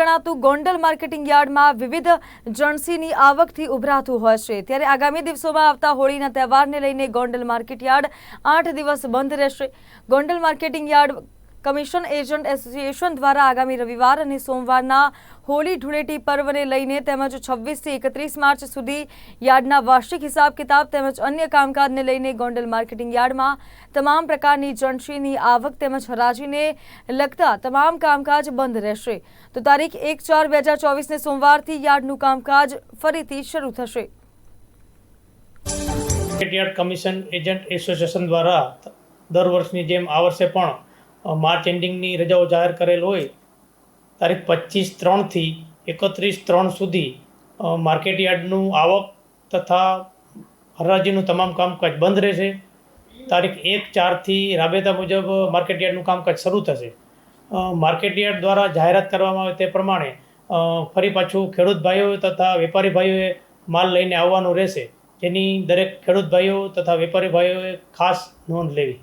ગણાતું Gondal marketing યાર્ડમાં વિવિધ જણસીની આવકથી ઉભરાતું હોય છે. ત્યારે આગામી દિવસોમાં આવતા હોળીના તહેવારને લઈને ગોંડલ માર્કેટ યાર્ડ આઠ દિવસ બંધ રહેશે. Gondal marketing yard commission agent association દ્વારા આગામી રવિવાર અને સોમવારના હોળી ધૂળેટી પર્વને લઈને તેમજ છવ્વીસથી એકત્રીસ માર્ચ સુધી યાર્ડના વાર્ષિક હિસાબ કિતાબ તેમજ અન્ય કામકાજને લઈને ગોંડલ માર્કેટિંગ યાર્ડમાં તમામ પ્રકારની જણશીની આવક તેમજ હરાજીને લગતા તમામ કામકાજ બંધ રહેશે. તો તારીખ એક ચાર બે હજાર ચોવીસને સોમવારથી યાર્ડનું કામકાજ ફરીથી શરૂ થશે. દ્વારા દર વર્ષની જેમ આ વર્ષે પણ માર્ચ એન્ડિંગની રજાઓ જાહેર કરેલ હોય, તારીખ પચીસ ત્રણથી એકત્રીસ ત્રણ સુધી માર્કેટ માર્કેટયાર્ડનું આવક તથા હરાજીનું તમામ કામકાજ બંધ રહેશે. તારીખ એક ચારથી રાબેતા મુજબ માર્કેટયાર્ડનું કામકાજ શરૂ થશે. માર્કેટ માર્કેટયાર્ડ દ્વારા જાહેરાત કરવામાં આવે તે પ્રમાણે ફરી પાછું ખેડૂત ભાઈઓ તથા વેપારી ભાઈઓએ માલ લઈને આવવાનું રહેશે. જેની દરેક ખેડૂત ભાઈઓ તથા વેપારી ભાઈઓએ ખાસ નોંધ લેવી.